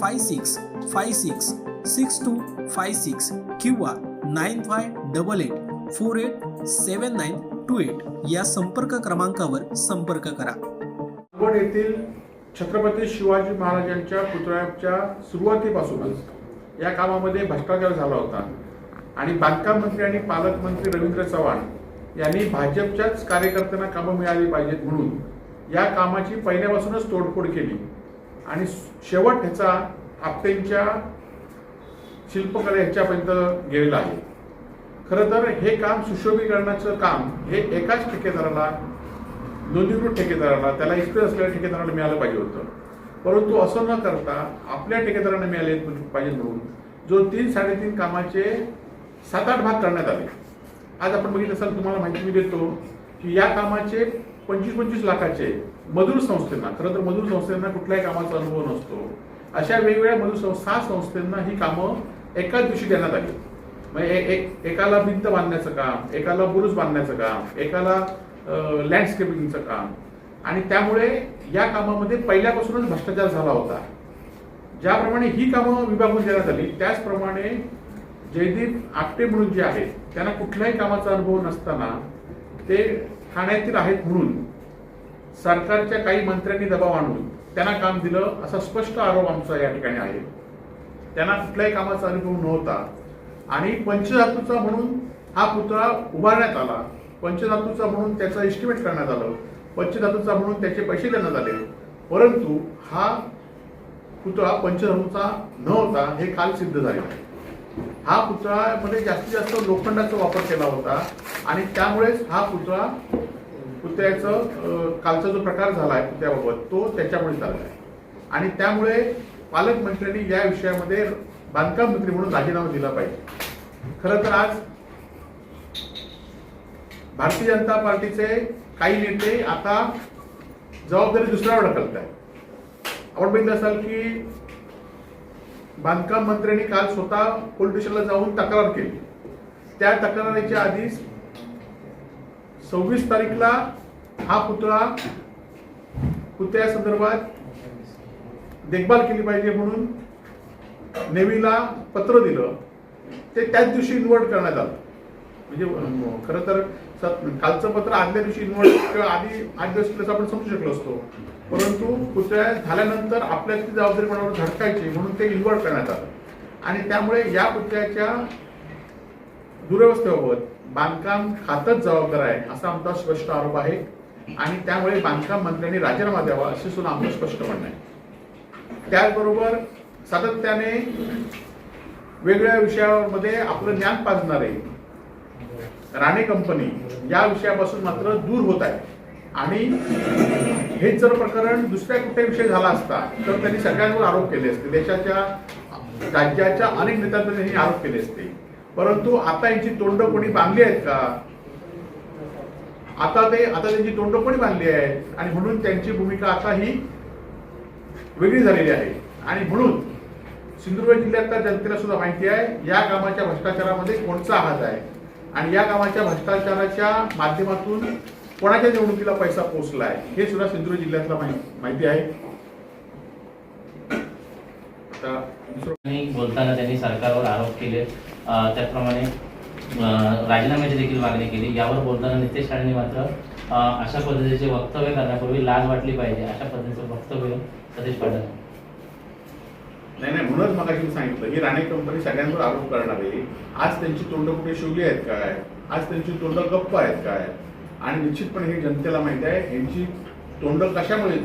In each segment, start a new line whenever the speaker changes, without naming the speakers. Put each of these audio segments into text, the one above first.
five six five six six two five six किंवा nine five double eight four eight seven nine two eight या संपर्क क्रमांकावर संपर्क करा.
नागपूर येथील छत्रपती शिवाजी महाराजांच्या पुतळ्याच्या सुरुवातीपासूनच या कामामध्ये भ्रष्टाचार झाला होता. आणि बांधकाम मंत्री आणि पालकमंत्री रवींद्र चव्हाण यांनी भाजपच्याच कार्यकर्त्यांना कामं मिळाली पाहिजेत म्हणून या कामाची पहिल्यापासूनच तोडफोड केली. आणि शेवट ह्याचा आपटेंच्या शिल्पकला ह्याच्यापर्यंत गेलेला आहे. खरं तर हे काम सुशोभीकरणाचं काम हे एकाच ठेकेदाराला नोंदणीकृत ठेकेदाराला त्याला एक्सपिरियन्स असलेल्या ठेकेदाराला मिळालं पाहिजे होतं. परंतु असं न करता आपल्या ठेकेदारांना मिळाले पाहिजे म्हणून जो तीन साडेतीन कामाचे सात आठ भाग करण्यात आले. आज आपण बघितलं असाल तुम्हाला माहिती मी देतो की या कामाचे पंचवीस पंचवीस लाखाचे मजूर संस्थेना खरं तर मजूर संस्थेना कुठल्याही कामाचा अनुभव नसतो. अशा वेगवेगळ्या मजूर संस्था सहा ही कामं एकाच दिवशी देण्यात आली. म्हणजे एक एकाला भिंत बांधण्याचं काम एकाला बुरुज बांधण्याचं काम एकाला लँडस्केपिंगचं काम. आणि त्यामुळे या कामामध्ये पहिल्यापासूनच भ्रष्टाचार झाला होता. ज्याप्रमाणे ही कामं विभागून देण्यात आली त्याचप्रमाणे जयदीप आपटे म्हणून जे आहेत त्यांना कुठल्याही कामाचा अनुभव नसताना ते ठाण्यातील आहेत म्हणून सरकारच्या काही मंत्र्यांनी दबाव आणून त्यांना काम दिलं असा स्पष्ट आरोप आमचा या ठिकाणी आहे. त्यांना कुठल्याही कामाचा अनुभव नव्हता. आणि पंचधातूचा म्हणून हा पुतळा उभारण्यात आला. पंचधातूचा म्हणून त्याचं एस्टिमेट करण्यात आलं. पंचधातूचा म्हणून त्याचे पैसे देण्यात आले. परंतु हा पुतळा पंचधातूचा नव्हता हे काल सिद्ध झाले हा पुतळामध्ये जास्तीत जास्त लोखंडाचा वापर केला होता. आणि त्यामुळेच हा पुतळा कुत्र्याचं कालचा जो प्रकार झाला आहे पुतळ्याबाबत तो त्याच्यामुळे झाला आहे. आणि त्यामुळे पालकमंत्र्यांनी या विषयामध्ये बांधकाम मंत्री म्हणून राजीनामा दिला पाहिजे. खरं तर आज भारतीय जनता पार्टीचे काही नेते आता जबाबदारी दुसऱ्यावर ढकलत आहेत आपण बघितलं असाल की बांधकाम मंत्र्यांनी काल स्वतः पोलीस स्टेशनला जाऊन तक्रार केली. त्या तक्रारीच्या आधीच सव्वीस तारीखला हा पुतळा पुतळ्या संदर्भात देखभाल केली पाहिजे म्हणून नेव्हीला पत्र दिलं. ते त्याच दिवशी इन्व्हर्ट करण्यात आलं. म्हणजे खरं तर स- कालचं पत्र आदल्या दिवशी इन्व्हर्ट आधी आठ दिवस केलं आपण समजू शकलो असतो. परंतु पुतळ्या झाल्यानंतर आपल्या ती जबाबदारी कोणावर झटकायची म्हणून ते इन्व्हर्ट करण्यात आलं. आणि त्यामुळे या पुतळ्याच्या दुरवस्थेबाबत बांधकाम खातच जबाबदार आहे असा आमचा स्पष्ट आरोप आहे. आणि त्यामुळे बांधकाम मंत्र्यांनी राजीनामा द्यावा असे सुद्धा आमचं स्पष्ट म्हणणं आहे. त्याचबरोबर सातत्याने वेगवेगळ्या विषयामध्ये आपलं ज्ञान पाजणारे राणे कंपनी या विषयापासून मात्र दूर होत आहे आणि हेच जर प्रकरण दुसऱ्या कुठे विषय झाला असता तर त्यांनी सगळ्यांवर आरोप केले असते. देशाच्या राज्याच्या अनेक नेत्यांवर त्यांनी आरोप केले असते. परंतु आता यांची तोंड कोणी बांधली आहेत का? आता ते आता त्यांची तोंड कोणी बांधली आहेत? आणि म्हणून त्यांची भूमिका आता ही वेगळी झालेली आहे. आणि म्हणून सिंधुदुर्ग जिल्ह्यातल्या जनतेला सुद्धा माहिती आहे या कामाच्या भ्रष्टाचारामध्ये कोणचा हात आहे? आणि या कामाच्या भ्रष्टाचाराच्या माध्यमातून कोणाच्या निवडणुकीला पैसा पोहोचलाय आहे हे सुद्धा सिंधुदुर्ग जिल्ह्यातला माहिती आहे.
बोलताना त्यांनी सरकारवर आरोप केले त्याचप्रमाणे राजीनाम्याची देखील मागणी केली. यावर बोलताना नितेश राणेंनी मात्र अशा पद्धतीचे वक्तव्य करण्यापूर्वी लाज वाटली पाहिजे. अशा पद्धतीचं वक्तव्य सतीश पाटील
नाही नाही म्हणूनच मला मी सांगितलं ही राणे कंपनी सगळ्यांवर आरोप करणार आहे. आज त्यांची तोंड कुठे शिवली आहेत काय? आज त्यांची तोंड गप्प आहेत काय? आणि निश्चितपणे हे जनतेला माहिती आहे यांची तोंड कशामुळे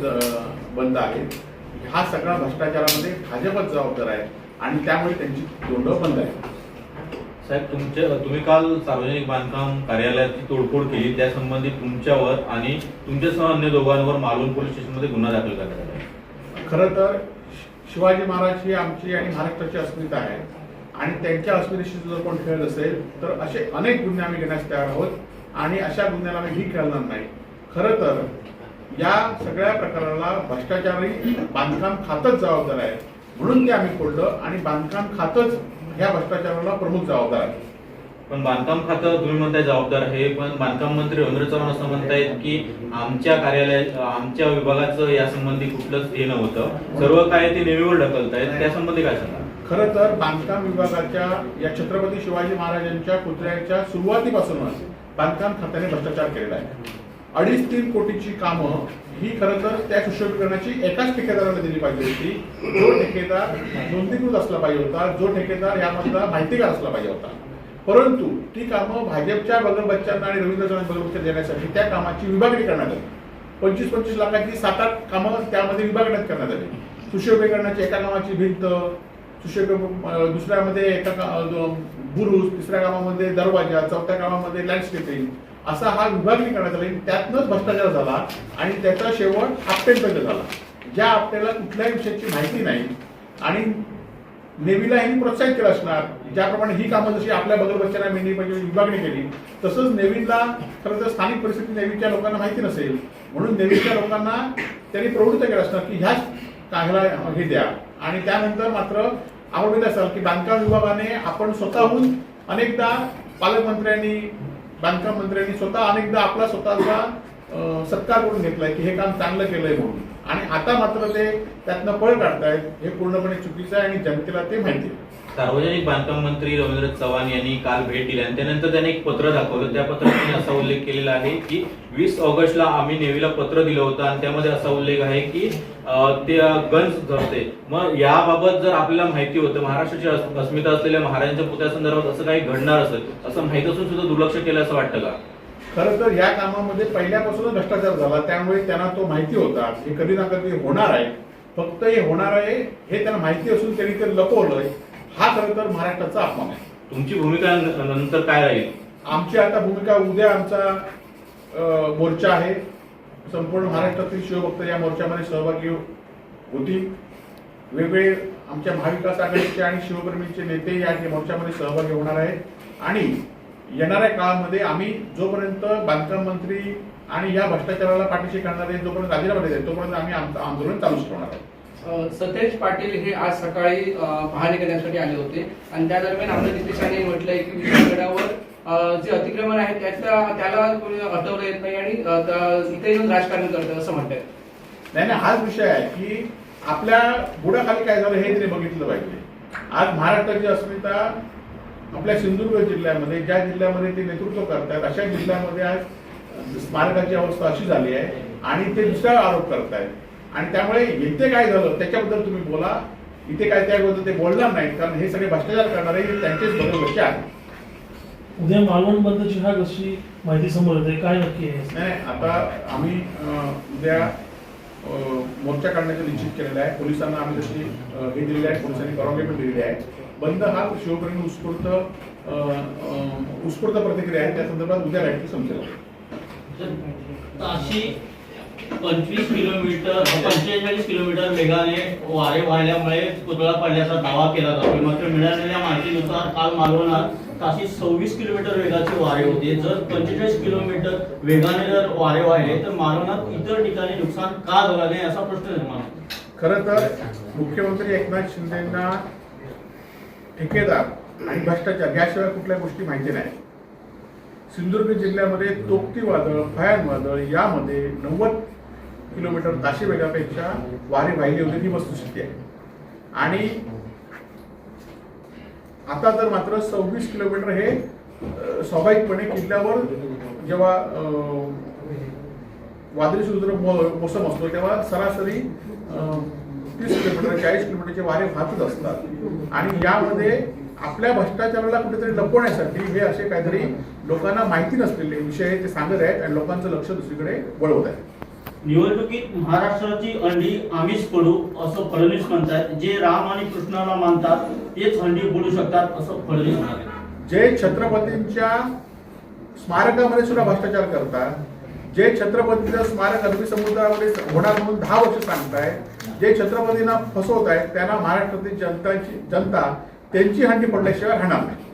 बंद आहेत हा सगळा भ्रष्टाचारामध्ये भाजपच जबाबदार आहे आणि त्यामुळे त्यांची तोंड बंद आहे.
साहेब तुमच्या तुम्ही काल सार्वजनिक बांधकाम कार्यालयाची तोडफोड केली त्या संबंधी तुमच्यावर आणि तुमच्यासह अन्य दोघांवर मालवण पोलीस स्टेशनमध्ये गुन्हा दाखल करण्यात आला
खरं तर शिवाजी महाराज ही आमची आणि महाराष्ट्राची अस्मिता आहे. आणि त्यांच्या अस्मितेशी जर कोण खेळत असेल तर असे अनेक गुन्हे आम्ही घेण्यास तयार आहोत आणि अशा गुन्ह्याला आम्ही ही खेळणार नाही. खरं तर या सगळ्या प्रकाराला भ्रष्टाचारी बांधकाम खातच जबाबदार आहे म्हणून ते आम्ही फोडलं आणि बांधकाम खातच ह्या भ्रष्टाचाराला प्रमुख जबाबदार आहे.
पण बांधकाम खातं तुम्ही म्हणताय जबाबदार आहे पण बांधकाम मंत्री रवींद्र चव्हाण असं म्हणतायत की आमच्या कार्यालय आमच्या विभागाचं यासंबंधी कुठलंच हे नव्हतं. सर्व काय ते नेव्हीवर ढकलतायत. त्या संबंधी काय सांगा
खरं तर बांधकाम विभागाच्या या छत्रपती शिवाजी महाराजांच्या पुतळ्याच्या सुरुवातीपासूनच बांधकाम खात्याने भ्रष्टाचार केलेला आहे. अडीच तीन कोटीची कामं ही खरं तर त्या सुशोभीकरणाची एकाच ठेकेदाराला दिली पाहिजे होती. जो ठेकेदार नोंदणीकृत असला पाहिजे होता जो ठेकेदार यामधला माहितीगार असला पाहिजे होता. परंतु ती कामं भाजपच्या बगल बच्चांना आणि रवींद्र चव्हाण बगल देण्यासाठी त्या कामाची विभागणी करण्यात आली. पंचवीस पंचवीस लाखाची सात आठ कामं त्यामध्ये विभागण्यात करण्यात आली. सुशोभीकरणाची एका कामाची भिंत सुशोभ दुसऱ्यामध्ये एका बुरुज तिसऱ्या कामामध्ये दरवाजा चौथ्या कामामध्ये लँडस्केपिंग असा हा विभागणी करण्यात आली. त्यातनंच भ्रष्टाचार झाला आणि त्याचा शेवट आपटेपर्यंत झाला. ज्या आपल्याला कुठल्याही विषयाची माहिती नाही आणि नेव्हीला यांनी प्रोत्साहित केलं असणार. ज्याप्रमाणे ही कामं जशी आपल्या बगल बच्चांना मेंढी म्हणजे विभागणी केली तसंच नेव्हीला खरं तर स्थानिक परिस्थिती नेव्हीच्या लोकांना माहिती नसेल. म्हणून नेव्हीच्या लोकांना त्यांनी प्रवृत्त केलं असणार की ह्याच कागला हे द्या. आणि त्यानंतर मात्र आवडलेलं असाल की बांधकाम विभागाने आपण स्वतःहून अनेकदा पालकमंत्र्यांनी बांधकाम मंत्र्यांनी स्वतः अनेकदा आपला स्वतःचा सत्कार करून घेतलाय की हे काम चांगलं केलंय म्हणून. आणि आता मात्र ते त्यातनं पळ काढतायत हे पूर्णपणे चुकीचं आहे आणि जनतेला ते माहिती आहे.
सार्वजनिक बांधकाम मंत्री रवींद्र चव्हाण यांनी काल भेट दिली आणि त्यानंतर त्यांनी एक पत्र दाखवलं. त्या पत्रात त्यांनी असा उल्लेख केलेला आहे की वीस ऑगस्टला आम्ही नेव्हीला पत्र दिलं होतं आणि त्यामध्ये असा उल्लेख आहे की ते गन्स धरते. मग याबाबत जर आपल्याला माहिती होतं महाराष्ट्राची अस्मिता असलेल्या महाराजांच्या पुत्यासंदर्भात असं काही घडणार असेल असं माहीत असून सुद्धा दुर्लक्ष केलं असं वाटतं का?
खरं तर या कामामध्ये पहिल्यापासूनच भ्रष्टाचार झाला त्यामुळे त्यांना तो माहिती होता. हे कधी ना कधी होणार आहे. फक्त हे होणार आहे हे त्यांना माहिती असून त्यांनी ते लपवलंय. हा खरं तर महाराष्ट्राचा अपमान आहे.
तुमची भूमिका नंतर काय राहील?
आमची आता भूमिका उद्या आमचा मोर्चा आहे. संपूर्ण महाराष्ट्रातील शिवभक्त या मोर्चामध्ये सहभागी होतील. वेगवेगळे आमच्या महाविकास आघाडीचे आणि शिवप्रेमीचे नेते या मोर्चामध्ये सहभागी होणार आहेत. आणि येणाऱ्या काळामध्ये आम्ही जोपर्यंत बांधकाम मंत्री आणि या भ्रष्टाचाराला पाठीशी काढणारे जोपर्यंत राजीनामा देत तोपर्यंत आम्ही आमचं आंदोलन चालूच ठेवणार आहोत
सतेज पाटील हे आज सकाळी पाहणी करण्यासाठी आले होते. आणि त्या दरम्यान आपल्या नितेशाने म्हटलंय की विजयगडावर जे अतिक्रमण आहे त्याचा त्याला कोणी हटवलं येत नाही आणि इथे येऊन राजकारण करतं असं म्हणतात.
नाही नाही हाच विषय आहे की आपल्या बुडाखाली काय झालं हे त्यांनी बघितलं पाहिजे. आज महाराष्ट्राची अस्मिता आपल्या सिंधुदुर्ग जिल्ह्यामध्ये ज्या जिल्ह्यामध्ये ते नेतृत्व करतात अशा जिल्ह्यामध्ये आज स्मारकाची अवस्था अशी झाली आहे आणि ते दुसरा आरोप करतायत. आणि त्यामुळे येथे काय झालं त्याच्याबद्दल तुम्ही बोला. इथे काय त्याबद्दल ते बोलणार नाहीत कारण हे सगळे भ्रष्टाचार करणारे त्यांचेच बदल लक्ष आहेत.
उद्या मालवण बंदची हा कशी माहिती समोर येते काय नक्की आहे?
नाही आता आम्ही उद्या मोर्चा काढण्याचं निश्चित केलेलं आहे. पोलिसांना आम्ही तशी हे दिलेली आहे पोलिसांनी परवानगी पण दिलेली आहे. बंद हा शिवप्रेमी उत्स्फूर्त उत्स्फूर्त प्रतिक्रिया आहे. त्या संदर्भात उद्या लाइट समजेल
ताशी पंचवीस किलोमीटर पंचेचाळीस किलोमीटर वेगाने वारे वाहिल्यामुळे पुतळा पडल्याचा दावा केला जातो. मात्र मिळालेल्या माहितीनुसार काल मालवणात ताशी सव्वीस किलोमीटर वेगाचे वारे होते. जर पंचेचाळीस किलोमीटर वेगाने जर वारे वाहिले तर मालवणात इतर ठिकाणी नुकसान का झालं नाही असा प्रश्न निर्माण होतो.
खरं तर मुख्यमंत्री एकनाथ शिंदेना ठेकेदार आणि भ्रष्टाचार याशिवाय कुठल्या गोष्टी माहिती नाही. सिंधुदुर्ग जिल्ह्यामध्ये तोक्ती वादळ फयान वादळ यामध्ये नव्वद किलोमीटर ताशी वेगापेक्षा वारे वाहिले होते ही वस्तुस्थिती आहे. आणि आता तर मात्र सव्वीस किलोमीटर हे स्वाभाविकपणे किल्ल्यावर जेव्हा वादळी समुद्र मोसम असतो तेव्हा सरासरी तीस किलोमीटर चाळीस किलोमीटरचे वारे वाहतच असतात. आणि यामध्ये आपल्या भ्रष्टाचाराला कुठेतरी लपवण्यासाठी हे असे काहीतरी लोकांना माहिती नसलेले विषय ते सांगत आहेत आणि लोकांचं लक्ष दुसरीकडे वळवत आहे
निवडणुकीत महाराष्ट्राची अंडी आम्हीच पडू असं फडणवीस म्हणतात. जे राम आणि कृष्णाला मानतात तेच अंडी पडू शकतात असं फडणवीस म्हणाले.
जे छत्रपतींच्या स्मारकामध्ये सुद्धा भ्रष्टाचार करतात जे छत्रपतीचं स्मारक अरबी समुद्रामध्ये होणार म्हणून दहा वर्ष सांगताय जे छत्रपतींना फसवत आहेत त्यांना महाराष्ट्रातील जनताची जनता त्यांची हंडी पडल्याशिवाय राहणार नाही.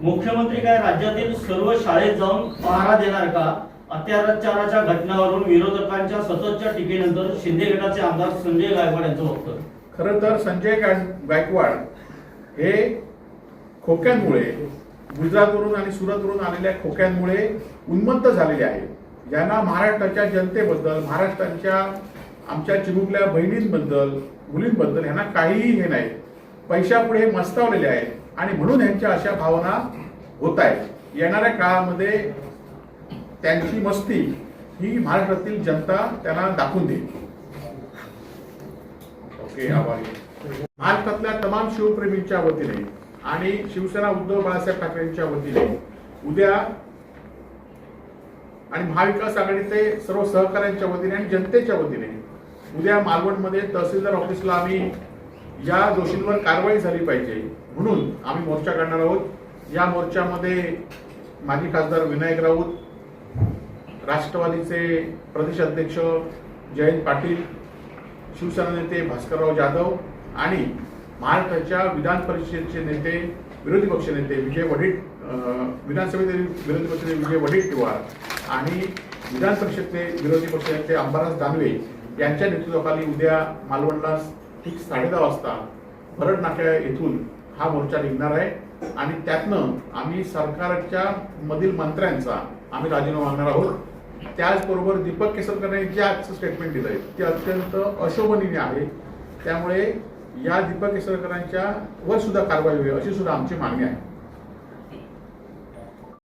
मुख्यमंत्री काय राज्यातील सर्व शाळेत जाऊन पहारा देणार का? अत्याचाराच्या घटनावरून विरोधकांच्या सततच्या टीकेनंतर शिंदे गटाचे आमदार संजय गायकवाड यांचं वक्तव्य.
खरं तर संजय गायकवाड हे खोक्यांमुळे गुजरातवरून आणि सुरतवरून आलेल्या खोक्यांमुळे उन्मत्त झालेले आहेत. यांना महाराष्ट्राच्या जनतेबद्दल महाराष्ट्रांच्या आमच्या चिमुकल्या बहिणींबद्दल मुलींबद्दल यांना काहीही हे नाही. पैशापुढे मस्तावलेले आहेत. आणि म्हणून यांच्या अशा भावना होत आहेत. येणाऱ्या काळामध्ये त्यांची मस्ती ही महाराष्ट्रातील जनता त्यांना दाखवून देईल. ओके आभारी. महाराष्ट्रातल्या तमाम शिवप्रेमींच्या वतीने आणि शिवसेना उद्धव बाळासाहेब ठाकरेंच्या वतीने उद्या आणि महाविकास आघाडीचे सर्व सहकाऱ्यांच्या वतीने आणि जनतेच्या वतीने उद्या मालवणमध्ये तहसीलदार ऑफिसला आम्ही या दोषींवर कारवाई झाली पाहिजे म्हणून आम्ही मोर्चा काढणार आहोत. या मोर्चामध्ये माजी खासदार विनायक राऊत राष्ट्रवादीचे प्रदेश अध्यक्ष जयंत पाटील शिवसेना नेते भास्करराव जाधव आणि महाराष्ट्राच्या विधान परिषदेचे नेते विरोधी पक्ष नेते विजय वडीट विधानसभेतील विरोधी पक्षाचे विजय वडेट्टीवार आणि विधान परिषदेचे विरोधी पक्षाचे अंबादास दानवे यांच्या नेतृत्वाखाली उद्या मालवणला ठीक साडे दहा वाजता भरड नाक्या येथून हा मोर्चा निघणार आहे. आणि त्यातनं आम्ही सरकारच्या मधील मंत्र्यांचा आम्ही राजीनामा मागणार आहोत. त्याचबरोबर दीपक केसरकरांनी जे आजचं स्टेटमेंट दिलंय ते अत्यंत अशोभनीय आहे. त्यामुळे या दीपक केसरकरांच्या वर सुद्धा कारवाई होईल अशी सुद्धा आमची मागणी आहे.